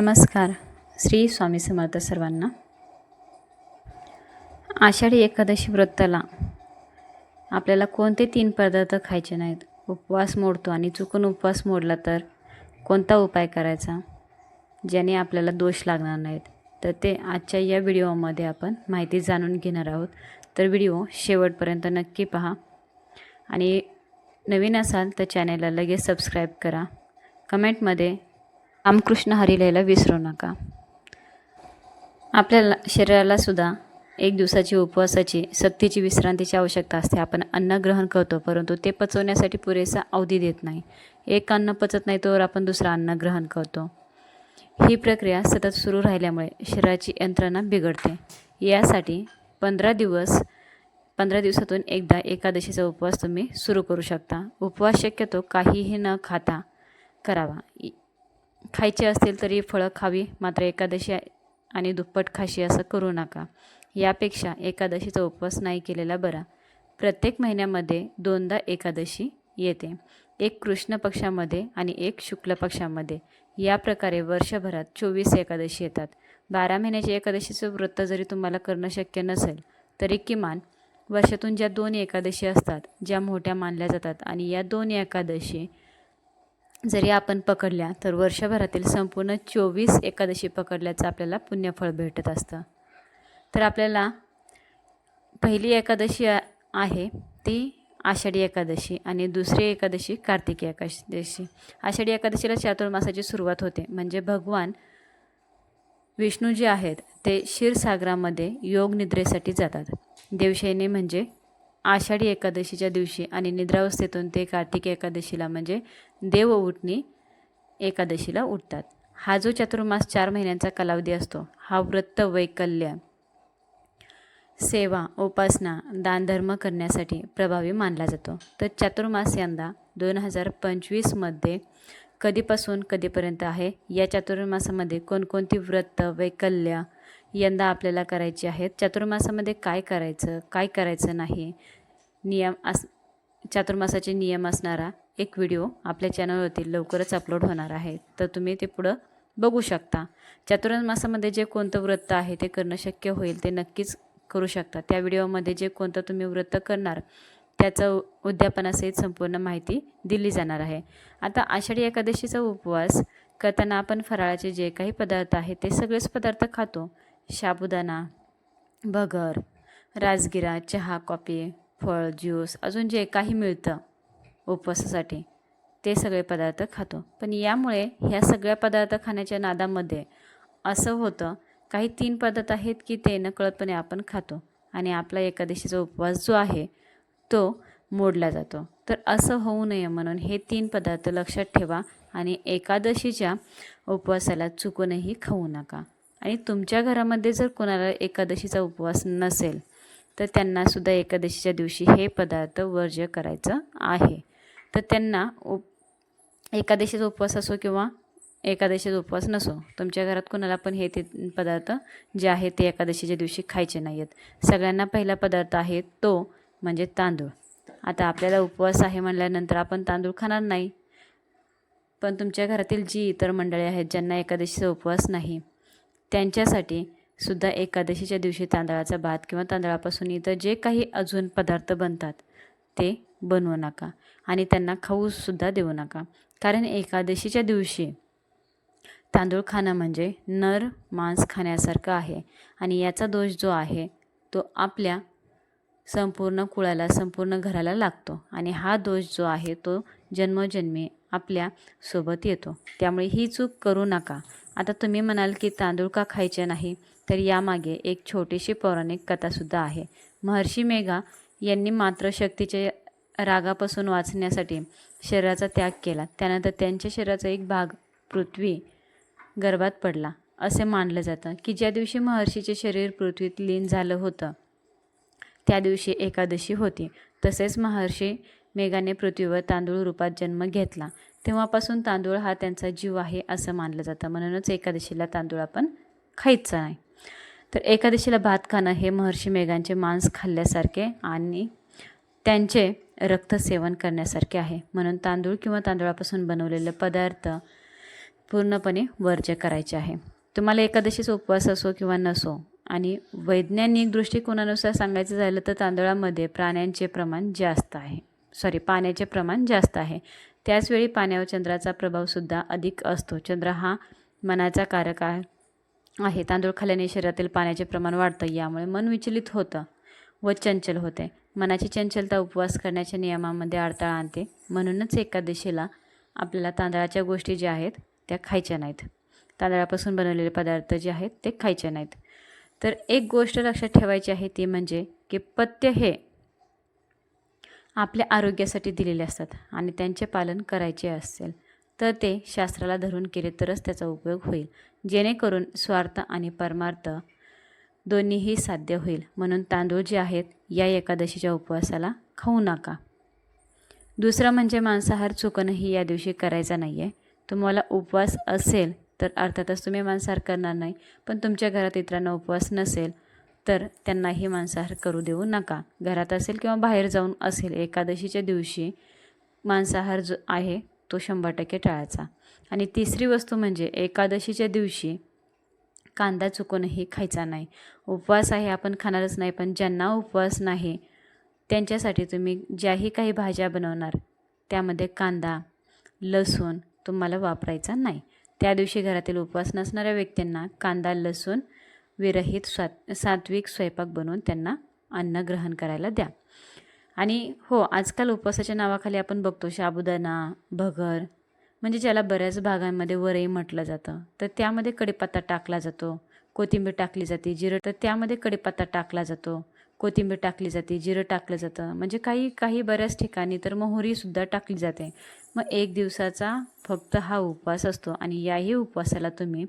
नमस्कार. श्री स्वामी समर्थ सर्वांना. आषाढी एकादशी व्रताला आपल्याला कोणते तीन पदार्थ खायचे नाहीत? उपवास मोडतो आणि चुकून उपवास मोडला तर कोणता उपाय करायचा? ज्याने आपल्याला दोष लागणार नाहीत. तर ते आजच्या या व्हिडिओमध्ये आपण माहिती जाणून घेणार आहोत. तर व्हिडिओ शेवटपर्यंत नक्की पहा. आणि नवीन असाल तर चॅनेलला लगेच सबस्क्राईब करा. कमेंटमध्ये रामकृष्ण हरी लिहायला विसरू नका. आपल्याला शरीराला सुद्धा एक दिवसाची उपवासाची सक्तीची विश्रांतीची आवश्यकता असते. आपण अन्न ग्रहण करतो परंतु ते पचवण्यासाठी पुरेसा अवधी देत नाही. एक अन्न पचत नाही तोवर आपण दुसरं अन्न ग्रहण करतो. ही प्रक्रिया सतत सुरू राहिल्यामुळे शरीराची यंत्रणा बिघडते. यासाठी पंधरा दिवस पंधरा दिवसातून एकदा एकादशीचा उपवास तुम्ही सुरू करू शकता. उपवास शक्यतो काहीही न खाता करावा. इ- खायचे असतील तरी फळं खावी मात्र एकादशी आणि दुप्पट खाशी असं करू नका. यापेक्षा एकादशीचा उपवास नाही केलेला बरा. प्रत्येक महिन्यामध्ये दोनदा एकादशी येते. एक कृष्ण पक्षामध्ये आणि एक शुक्ल पक्षामध्ये. या प्रकारे वर्षभरात चोवीस एकादशी येतात. बारा महिन्याच्या एकादशीचं व्रत जरी तुम्हाला करणं शक्य नसेल तरी किमान वर्षातून ज्या दोन एकादशी असतात ज्या मोठ्या मानल्या जातात आणि या दोन एकादशी जरी आपण पकडल्या तर वर्षभरातील संपूर्ण चोवीस एकादशी पकडल्याचं आपल्याला पुण्यफळ भेटत असतं. तर आपल्याला पहिली एकादशी आहे ती आषाढी एकादशी आणि दुसरी एकादशी कार्तिकी एकादशी. आषाढी एकादशीला चातुर्मासाची सुरुवात होते. म्हणजे भगवान विष्णू जे आहेत ते क्षीरसागरामध्ये योग निद्रेसाठी जातात. देवशयनी म्हणजे आषाढी एकादशीच्या दिवशी आणि निद्रावस्थेतून ते कार्तिक एकादशीला म्हणजे देव उठणी एकादशीला उठतात. हा जो चातुर्मास चार महिन्यांचा कालावधी असतो हा व्रत वैकल्य सेवा उपासना दानधर्म करण्यासाठी प्रभावी मानला जातो. तर चातुर्मास यंदा दोन हजार पंचवीसमध्ये कधीपासून कधीपर्यंत आहे? या चातुर्मासामध्ये कोणकोणती व्रत वैकल्य यंदा आपल्याला करायची आहेत? चातुर्मासामध्ये काय करायचं काय करायचं नाही? नियम अस चातुर्मासाचे नियम असणारा एक व्हिडिओ आपल्या चॅनलवरती लवकरच अपलोड होणार आहे. तर तुम्ही ते पुढं बघू शकता. चातुर्मासामध्ये जे कोणतं व्रत आहे ते करणं शक्य होईल ते नक्कीच करू शकता. त्या व्हिडिओमध्ये जे कोणतं तुम्ही व्रत करणार त्याचं उद्यापनासहित संपूर्ण माहिती दिली जाणार आहे. आता आषाढी एकादशीचा उपवास करताना आपण फराळाचे जे काही पदार्थ आहेत ते सगळेच पदार्थ खातो. साबुदाणा भगर राजगिरा चहा कॉफी फळ ज्यूस अजून जे काही मिळतं उपवासासाठी ते सगळे पदार्थ खातो. पण यामुळे ह्या सगळ्या पदार्थ खाण्याच्या नादामध्ये असं होतं काही तीन पदार्थ आहेत की ते नकळतपणे आपण खातो आणि आपला एकादशीचा उपवास जो आहे तो मोडला जातो. तर असं होऊ नये म्हणून हे तीन पदार्थ लक्षात ठेवा आणि एकादशीच्या उपवासाला चुकूनही खाऊ नका. आणि तुमच्या घरामध्ये जर कोणाला एकादशीचा उपवास नसेल तर त्यांनासुद्धा एकादशीच्या दिवशी हे पदार्थ वर्ज्य करायचं आहे. तर त्यांना उप एकादशीचा उपवास असो किंवा एकादशीचा उपवास नसो तुमच्या घरात कोणाला पण हे ते पदार्थ जे आहेत ते एकादशीच्या दिवशी खायचे नाही आहेत सगळ्यांना पहिला पदार्थ आहे तो म्हणजे तांदूळ. आता आपल्याला उपवास आहे म्हणल्यानंतर आपण तांदूळ खाणार नाही. पण तुमच्या घरातील जी इतर मंडळी आहेत ज्यांना एकादशीचा उपवास नाही त्यांच्यासाठी सुद्धा एकादशीच्या दिवशी तांदळाचा भात किंवा तांदळापासून इतर जे काही अजून पदार्थ बनतात ते बनवू नका. आणि त्यांना खाऊसुद्धा देऊ नका. कारण एकादशीच्या दिवशी तांदूळ खाणं म्हणजे नर मांस खाण्यासारखं आहे. आणि याचा दोष जो आहे तो आपल्या संपूर्ण कुळाला संपूर्ण घराला लागतो. आणि हा दोष जो आहे तो जन्मोजन्मी आपल्यासोबत येतो. त्यामुळे ही चूक करू नका. आता तुम्ही म्हणाल की तांदूळ का खायचे नाही? तर यामागे एक छोटीशी पौराणिक कथासुद्धा आहे. महर्षी मेघा यांनी मात्र शक्तीच्या रागापासून वाचण्यासाठी शरीराचा त्याग केला. त्यानंतर त्यांच्या शरीराचा एक भाग पृथ्वी गर्भात पडला. असे मानलं जातं की ज्या दिवशी महर्षीचे शरीर पृथ्वीत लीन झालं होतं त्या दिवशी एकादशी होती. तसेच महर्षी मेघाने पृथ्वीवर तांदूळ रूपात जन्म घेतला. तेव्हापासून तांदूळ हा त्यांचा जीव आहे असं मानलं जातं. म्हणूनच एकादशीला तांदूळ आपण खायचा नाही. तर एकादशीला भात खाणं हे महर्षी मेघांचे मांस खाल्ल्यासारखे आणि त्यांचे रक्त सेवन करण्यासारखे आहे. म्हणून तांदूळ किंवा तांदूळापासून बनवलेले पदार्थ पूर्णपणे वर्ज्य करायचे आहे. तुम्हाला एकादशीचा उपवास असो किंवा नसो आणि वैज्ञानिक दृष्टिकोनानुसार सांगायचं झालं तर तांदळामध्ये प्राण्यांचे प्रमाण जास्त आहे. सॉरी पाण्याचे प्रमाण जास्त आहे. त्याचवेळी पाण्यावर चंद्राचा प्रभावसुद्धा अधिक असतो. चंद्र हा मनाचा कारक आहे आहे. तांदूळ खाल्ल्याने शरीरातील पाण्याचे प्रमाण वाढतं. यामुळे मन विचलित होतं व चंचल होते. मनाची चंचलता उपवास करण्याच्या नियमामध्ये अडथळा आणते. म्हणूनच एकादशीला आपल्याला तांदळाच्या गोष्टी ज्या आहेत त्या खायच्या नाहीत. तांदळापासून बनवलेले पदार्थ जे आहेत ते खायचे नाहीत. तर एक गोष्ट लक्षात ठेवायची आहे ती म्हणजे की पथ्य हे आपल्या आरोग्यासाठी दिलेले असतात आणि त्यांचे पालन करायचे असेल तर ते शास्त्राला धरून केले तरच त्याचा उपयोग होईल. जेणेकरून स्वार्थ आणि परमार्थ दोन्हीही साध्य होईल. म्हणून तांदूळ जे आहेत या एकादशीच्या उपवासाला खाऊ नका. दुसरं म्हणजे मांसाहार चुकणंही या दिवशी करायचा नाही आहे तुम्हाला उपवास असेल तर अर्थातच तुम्ही मांसाहार करणार नाही पण तुमच्या घरात इतरांना उपवास नसेल तर त्यांनाही मांसाहार करू देऊ नका. घरात असेल किंवा बाहेर जाऊन असेल एकादशीच्या दिवशी मांसाहार जो आहे तो शंभर टक्के टाळायचा. आणि तिसरी वस्तू म्हणजे एकादशीच्या दिवशी कांदा चुकूनही खायचा नाही. उपवास आहे आपण खाणारच नाही पण ज्यांना उपवास नाही त्यांच्यासाठी तुम्ही ज्याही काही भाज्या बनवणार त्यामध्ये कांदा लसूण तुम्हाला वापरायचा नाही. त्या दिवशी घरातील उपवास नसणाऱ्या व्यक्तींना कांदा लसूण विरहित स्वात सात्विक स्वयंपाक बनवून त्यांना अन्न ग्रहण करायला द्या. आणि हो आजकाल उपवासाच्या नावाखाली आपण बघतो साबुदाणा भगर म्हणजे ज्याला बऱ्याच भागांमध्ये वरई म्हटलं जातं. तर त्यामध्ये कडीपत्ता टाकला जातो कोथिंबीर टाकली जाते जिरं तर त्यामध्ये कडीपत्ता टाकला जातो कोथिंबीर टाकली जाते जिरं टाकलं जातं. म्हणजे काही काही बऱ्याच ठिकाणी तर मोहरीसुद्धा टाकली जाते. मग एक दिवसाचा फक्त हा उपवास असतो आणि याही उपवासाला तुम्ही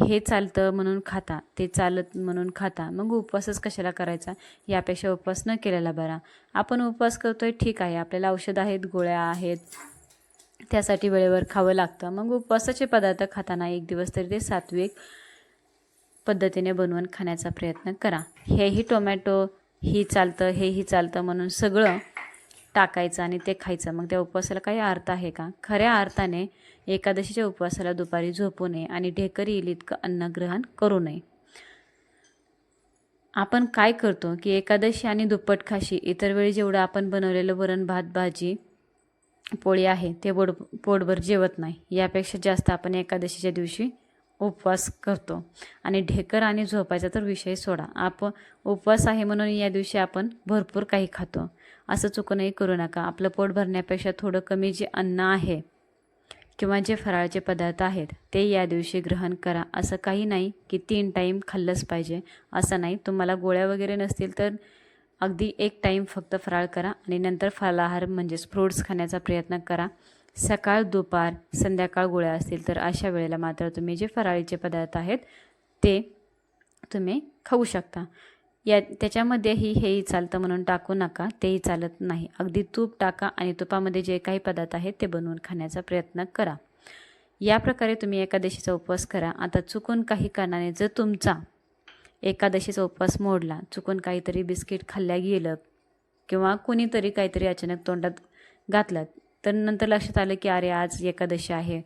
हे चालतं म्हणून खाता ते चालत म्हणून खाता. मग उपवासच कशाला करायचा? यापेक्षा उपवास न केलेला बरा. आपण उपवास करतोय ठीक आहे. आपल्याला औषध आहेत गोळ्या आहेत. त्यासाठी वेळेवर खावं लागतं. मग उपवासाचे पदार्थ खाताना एक दिवस तरी ते सात्विक पद्धतीने बनवून खाण्याचा प्रयत्न करा. हेही टोमॅटो ही चालतं हेही चालतं म्हणून सगळं टाकायचं आणि ते खायचं. मग त्या उपवासाला काही अर्थ आहे का? खऱ्या अर्थाने एकादशीच्या उपवासाला दुपारी झोपू नये आणि ढेकर येईल इतकं अन्नग्रहण करू नये. आपण काय करतो की एकादशी आणि दुप्पट खाशी इतर वेळी जेवढं आपण बनवलेलं वरण भात भाजी पोळी आहे ते बोड पोटभर जेवत नाही. यापेक्षा जास्त आपण एकादशीच्या दिवशी उपवास करतो. आणि ढेकर आणि झोपायचा तर विषय सोडा. आप उपवास आहे म्हणून या दिवशी आपण भरपूर काही खातो. असं चुकूनही करू नका. आपलं पोट भरण्यापेक्षा थोडं कमी जे अन्न आहे किंवा जे फराळचे पदार्थ आहेत ते या दिवशी ग्रहण करा. असं काही नाही की तीन टाईम खाल्लंच पाहिजे. असं नाही. तुम्हाला गोळ्या वगैरे नसतील तर अगदी एक टाईम फक्त फराळ करा आणि नंतर फलाहार म्हणजेच फ्रूट्स खाण्याचा प्रयत्न करा. सकाळ दुपार संध्याकाळ गोळ्या असतील तर अशा वेळेला मात्र तुम्ही जे फराळीचे पदार्थ आहेत ते तुम्ही खाऊ शकता. या त्याच्यामध्येही हेही चालतं म्हणून टाकू नका तेही चालत नाही. अगदी तूप टाका आणि तुपामध्ये जे काही पदार्थ आहेत ते बनवून खाण्याचा प्रयत्न करा. या प्रकारे तुम्ही एकादशीचा उपवास करा. आता चुकून काही कारणाने जर तुमचा एकादशीचा उपवास मोडला चुकून काहीतरी बिस्किट खाल्ल्या गेलं किंवा कोणीतरी काहीतरी अचानक तोंडात घातलं तर नंतर लक्षात आलं की अरे आज एकादशी आहे.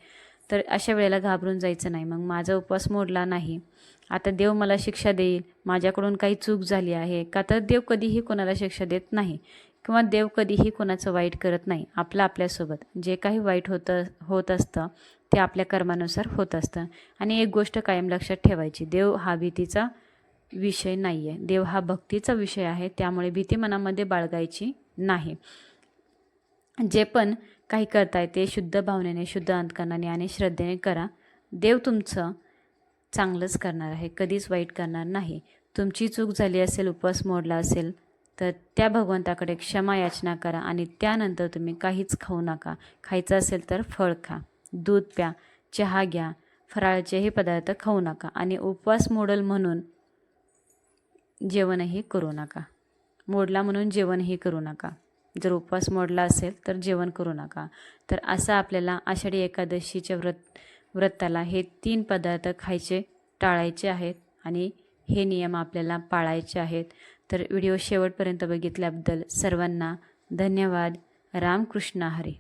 तर अशा वेळेला घाबरून जायचं नाही. मग माझा उपवास मोडला नाही. आता देव मला शिक्षा देईल. माझ्याकडून काही चूक झाली आहे का तर देव कधीही कोणाला शिक्षा देत नाही किंवा देव कधीही कोणाचं वाईट करत नाही. आपलं आपल्यासोबत. जे काही वाईट होतं होत असतं ते आपल्या कर्मानुसार होत असतं. आणि एक गोष्ट कायम लक्षात ठेवायची. देव हा भीतीचा विषय नाही आहे देव हा भक्तीचा विषय आहे. त्यामुळे भीती मनामध्ये बाळगायची नाही. जे पण काही करताय ते शुद्ध भावनेने शुद्ध अंतकरणाने आणि श्रद्धेने करा. देव तुमचं चांगलंच करणार आहे कधीच वाईट करणार नाही. तुमची चूक झाली असेल उपवास मोडला असेल तर त्या भगवंताकडे क्षमा याचना करा आणि त्यानंतर तुम्ही काहीच खाऊ नका. खायचं असेल तर फळ खा दूध प्या चहा घ्या फराळाचेही पदार्थ खाऊ नका आणि उपवास मोडल म्हणून जेवणही करू नका. मोडला म्हणून जेवणही करू नका. जर उपवास मोडला असेल तर जेवण करू नका. तर असं आपल्याला आषाढी एकादशीच्या व्रत व्रताला हे तीन पदार्थ खायचे टाळायचे आहेत आणि हे नियम आपल्याला पाळायचे आहेत. तर व्हिडिओ शेवटपर्यंत बघितल्याबद्दल सर्वांना धन्यवाद. रामकृष्ण हरी.